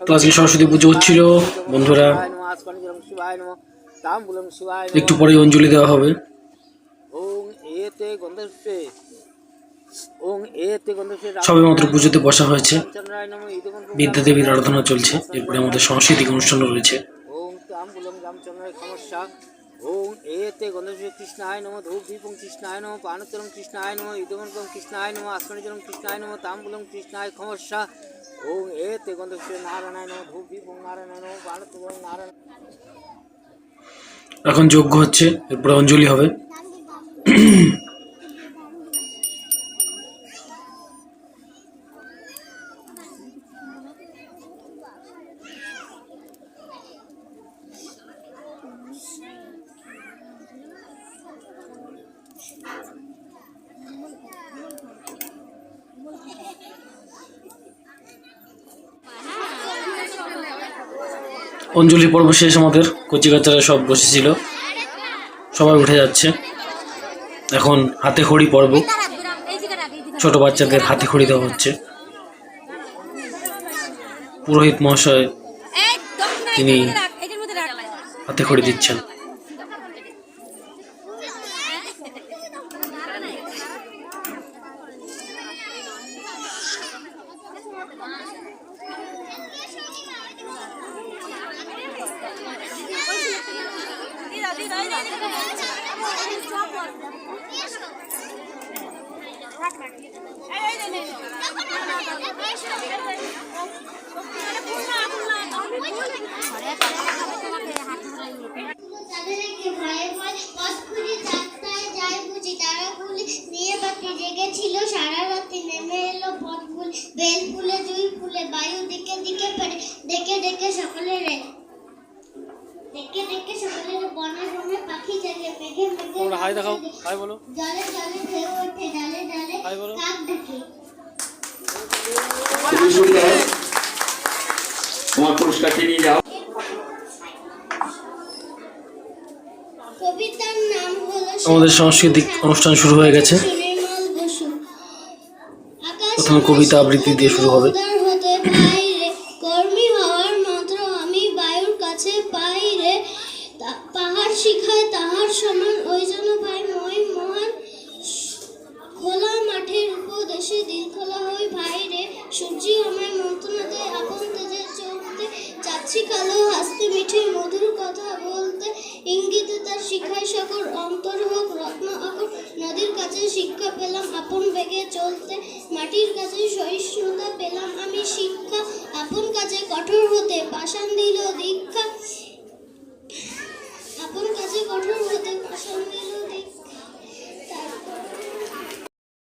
তো আজকে সরস্বতী পুজো হচ্ছিল বন্ধুরা। একটু পরেই অঞ্জলি দেওয়া হবে। ওং এতে গন্ধস্বে ওং এতে গন্ধস্বে সবে মাত্র পুজোতে বসা হয়েছে। বিদ্যাদেবীর আরাধনা চলছে। এরপরে আমাদের সাংস্কৃতিক অনুষ্ঠানও রয়েছে। ওং তাম্বুলং রামচন্দ্রায় সমস্যা ওং এতে গন্ধস্বে কৃষ্ণায় নম ধূপ দীপং কৃষ্ণায় নম পানত্তরং কৃষ্ণায় নমঃ ইদগণ কৃষ্ণায় কৃষ্ণ আসমানজলং কৃষ্ণায় নমঃ কৃষ্ণ কৃষ্ণায় সমস্যা ওং এতে গন্ধস্বে নারায়ণায় নম ধূপ দীপং নারায়ণায় নম পানত্তরং নারায়ণ এখন যোগ্য হচ্ছে এরপরে অঞ্জলি হবে। অঞ্জলি পর্ব শেষ আমাদের কচি কাচারা সব বসেছিল। সবাই উঠে যাচ্ছে। এখন হাতে খড়ি পর্ব। ছোট বাচ্চাদের হাতে খড়ি দেওয়া হচ্ছে। পুরোহিত মহাশয় তিনি হাতে খড়ি দিচ্ছেন। জেগেছিল সারা রাতে নেমে এলো পথ ফুল বেল ফুলে জুই ফুলে বায়ু দিকে দিকে ফেরে ডেকে ডেকে সকলে রে ডেকে ডেকে সকলে তোমরা হাই দেখাও হাই বলো। জলে জলে ঢেউ ওঠে ডালে ডালে হাই বলো। তোমার পুরস্কারটি নিয়ে যাও। কবিতার নাম হলো আমাদের সাংস্কৃতিক অনুষ্ঠান শুরু হয়ে গেছে। প্রথমে কবিতা আবৃত্তি দিয়ে শুরু হবে। শিখায় তাহার সমান, ওই জন্য ভাই মই মহান খোলা মাঠের উপদেশে দিল, খোলা হই ভাই রে সূর্যি আমায় মন্ত্রণা আপন তেজে চলতে চাচ্ছি কালো হাসতে, মিঠে মধুর কথা বলতে। ইঙ্গিতে তার শিখায় সকর অন্তর হোক, রত্ন আকর। নদীর কাছে শিক্ষা পেলাম, আপন বেগে চলতে। মাটির কাছে সহিষ্ণুতা পেলাম, আমি শিক্ষা। আপন কাছে কঠোর হতে, পাষাণ দিল দীক্ষা।